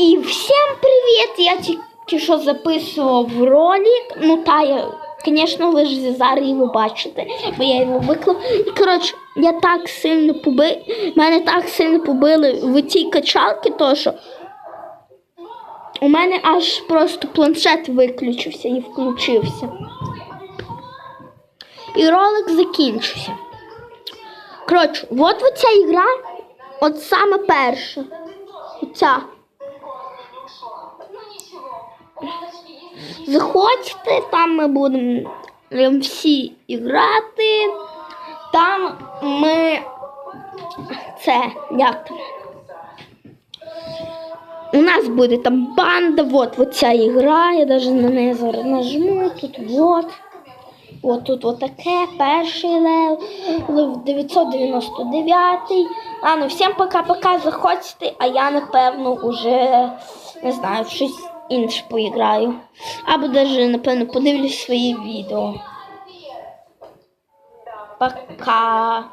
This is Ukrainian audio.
І всім привіт! Я тільки що записував ролик. Ну та я, звісно, ви ж зараз його бачите, бо я його виклав. І коротше, я так сильно побив. Мене так сильно побили в цій качалці, то що у мене аж просто планшет виключився і включився. І ролик закінчився. Коротше, от оця ігра, от саме перша. Оця. Заходьте, там ми будемо ем, всі грати. Там ми це як? У нас буде там банда, вот, вот ця ігра, я навіть на неї зараз нажму, тут вот. От тут отаке, перший лев, 999. А ну всім пока-пока, заходьте, а я напевно уже не знаю, щось інше поіграю. Або навіть, напевно, подивлюсь свої відео. Пока.